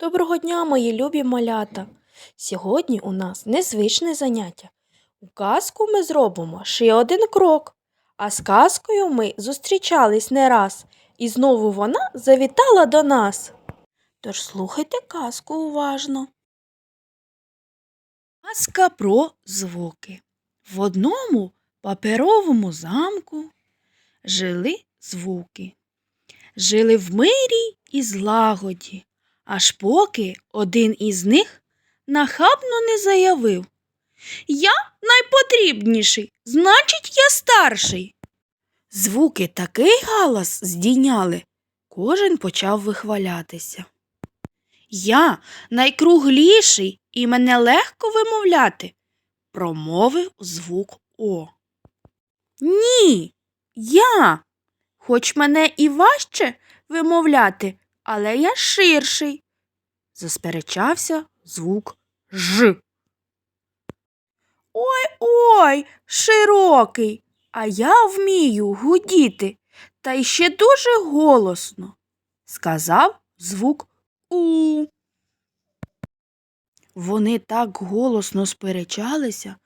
Доброго дня, мої любі малята! Сьогодні у нас незвичне заняття. У казку ми зробимо ще один крок, а з казкою ми зустрічались не раз, і знову вона завітала до нас. Тож слухайте казку уважно. Казка про звуки. В одному паперовому замку жили звуки. Жили в мирі і злагоді аж поки один із них нахабно не заявив Я найпотрібніший, значить, я старший. Звуки такий галас здійняли, кожен почав вихвалятися. Я найкругліший і мене легко вимовляти, промовив звук О. Ні, я, хоч мене і важче вимовляти, але я ширший, засперечався звук Ж. Ой ой, широкий, а я вмію гудіти, та й ще дуже голосно, сказав звук У. Вони так голосно сперечалися,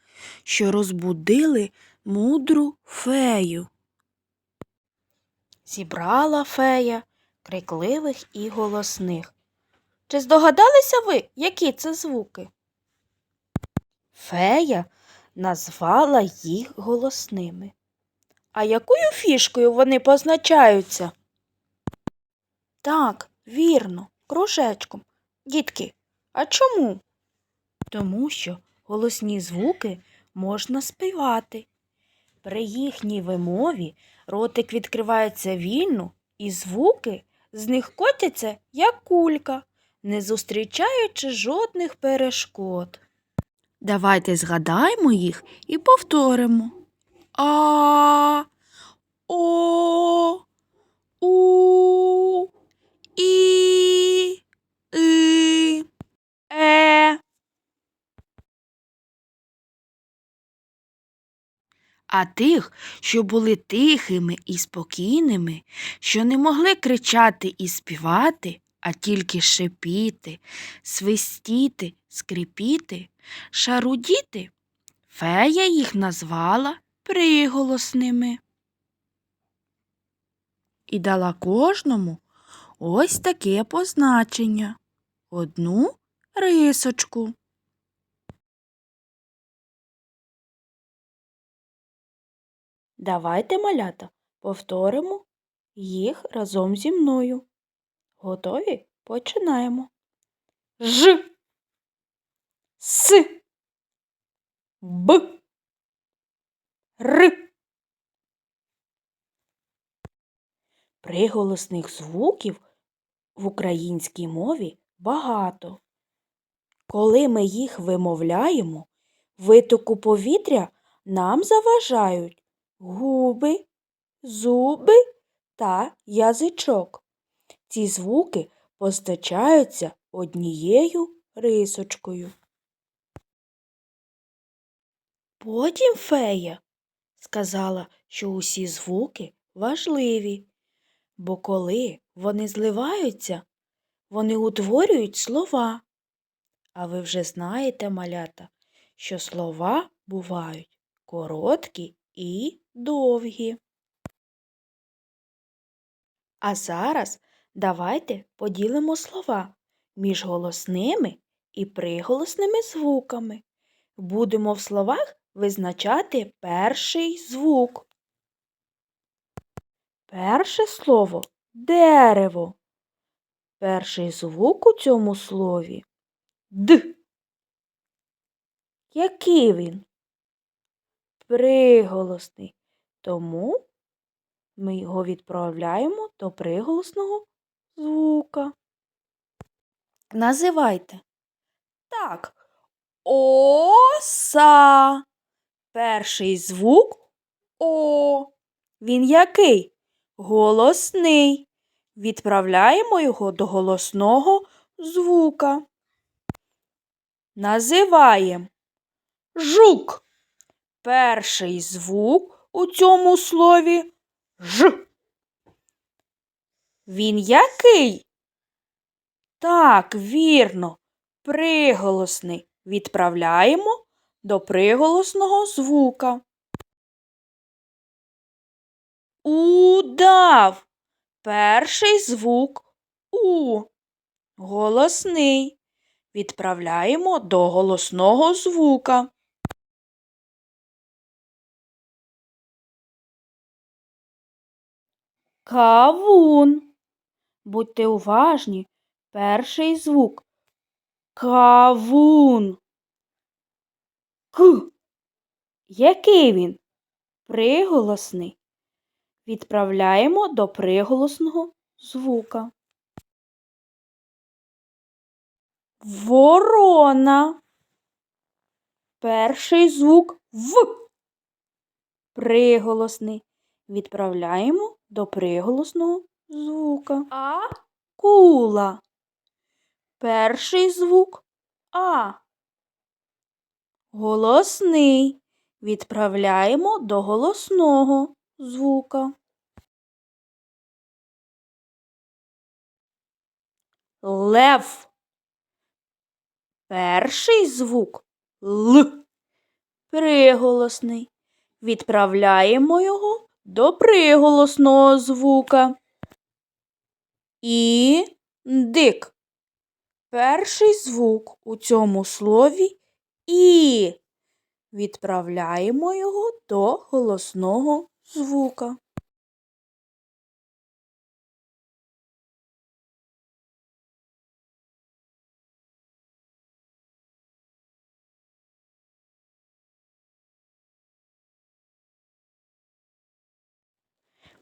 що розбудили мудру фею. Зібрала фея крикливих і голосних. Чи здогадалися ви, які це звуки? Фея назвала їх голосними. А якою фішкою вони позначаються? Так, вірно, кружечком. Дітки, а чому? Тому що голосні звуки можна співати. При їхній вимові ротик відкривається вільно, і звуки з них котяться, як кулька, не зустрічаючи жодних перешкод. Давайте згадаємо їх і повторимо. А, О, У, І, И, Е. А тих, що були тихими і спокійними, що не могли кричати і співати, а тільки шипіти, свистіти, скрипіти, шарудіти, фея їх назвала приголосними. І дала кожному ось таке позначення одну рисочку. Давайте, малята, повторимо їх разом зі мною. Готові? Починаємо. Ж. С. Б. Р. Приголосних звуків в українській мові багато. Коли ми їх вимовляємо, витоку повітря нам заважають губи, зуби та язичок. Ці звуки позначаються однією рисочкою. Потім фея сказала, що усі звуки важливі, бо коли вони зливаються, вони утворюють слова. А ви вже знаєте, малята, що слова бувають короткі і довгі. А зараз давайте поділимо слова між голосними і приголосними звуками. Будемо в словах визначати перший звук. Перше слово дерево. Перший звук у цьому слові Д. Який він? Приголосний. Тому ми його відправляємо до приголосного звука. Називайте. Так. Оса. Перший звук О. Він який? Голосний. Відправляємо його до голосного звука. Називаємо жук. Перший звук у цьому слові Ж. Він який? Так, вірно. Приголосний відправляємо до приголосного звука. Удав. Перший звук У. Голосний. Відправляємо до голосного звука. Кавун. Будьте уважні. Перший звук. Кавун. К. Який він? Приголосний. Відправляємо до приголосного звука. Ворона. Перший звук В. Приголосний. Відправляємо до приголосного звука. Акула. Перший звук А. Голосний. Відправляємо до голосного звука. Лев. Перший звук Л. Приголосний. Відправляємо його до приголосного звука. І дик. Перший звук у цьому слові І. Відправляємо його до голосного звука.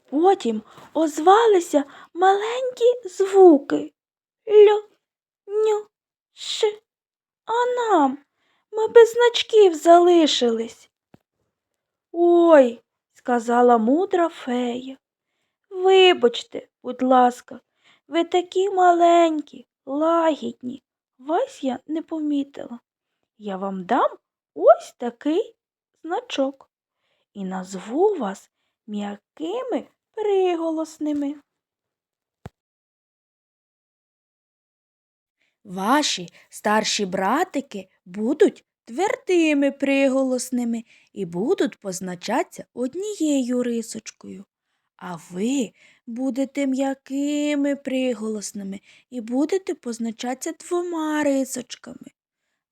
Потім озвалися маленькі звуки. Льо, ню, ш. А нам ми без значків залишились. Ой, сказала мудра фея. Вибачте, будь ласка, ви такі маленькі, лагідні. Вас я не помітила. Я вам дам ось такий значок і назву вас м'якими приголосними. Ваші старші братики будуть твердими приголосними і будуть позначатися однією рисочкою. А ви будете м'якими приголосними і будете позначатися двома рисочками.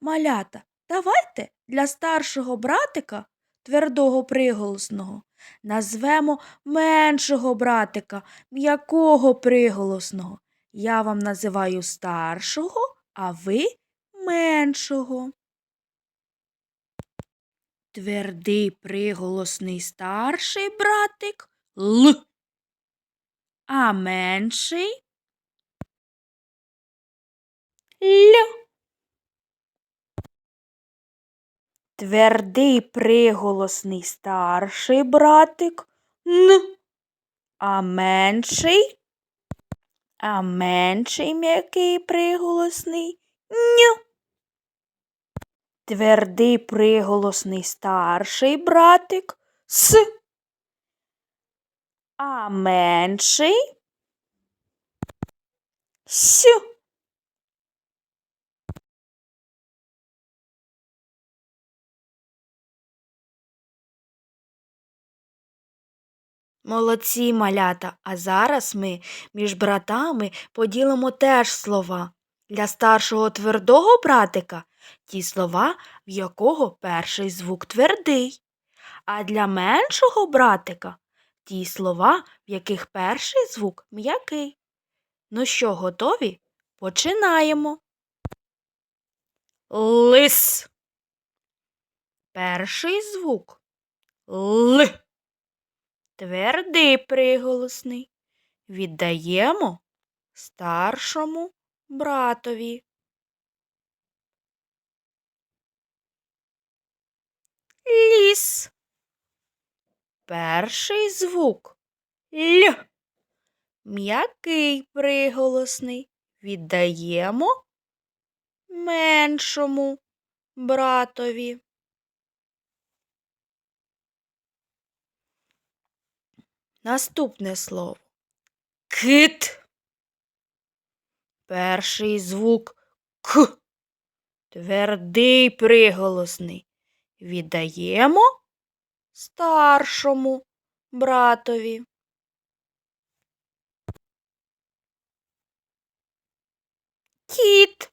Малята, давайте для старшого братика твердого приголосного назвемо меншого братика м'якого приголосного. Я вам називаю старшого, а ви меншого. Твердий приголосний старший братик Л. А менший Л. Твердий приголосний старший братик Н. А менший а менший м'який приголосний ню. Твердий приголосний старший братик с. А менший сю. Молодці малята, а зараз ми між братами поділимо теж слова. Для старшого твердого братика ті слова, в якого перший звук твердий, а для меншого братика ті слова, в яких перший звук м'який. Ну що, готові? Починаємо. Лис. Перший звук Л. Твердий приголосний. Віддаємо старшому братові. Ліс. Перший звук Л. М'який приголосний. Віддаємо меншому братові. Наступне слово. Кит. Перший звук К. Твердий приголосний. Віддаємо старшому братові. Кіт.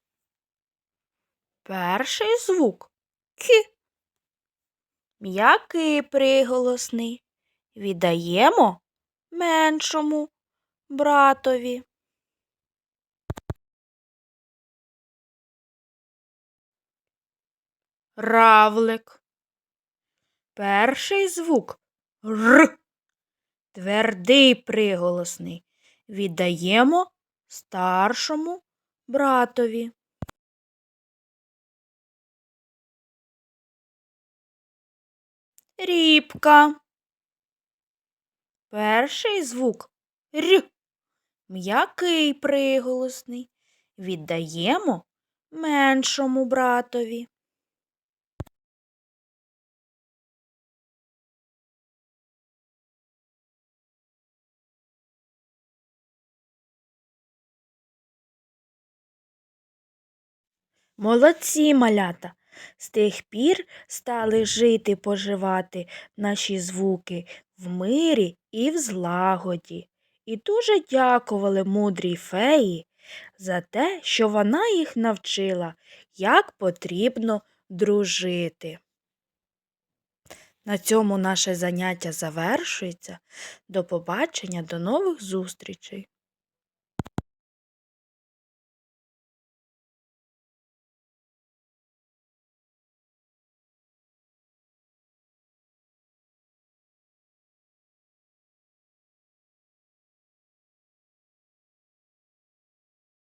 Перший звук К. М'який приголосний. Віддаємо меншому братові. Равлик. Перший звук Р. Твердий приголосний. Віддаємо старшому братові. Рібка. Перший звук Р. М'який приголосний. Віддаємо меншому братові. Молодці, малята! З тих пір стали жити, поживати наші звуки в мирі і в злагоді. І дуже дякували мудрій феї за те, що вона їх навчила, як потрібно дружити. На цьому наше заняття завершується. До побачення, до нових зустрічей!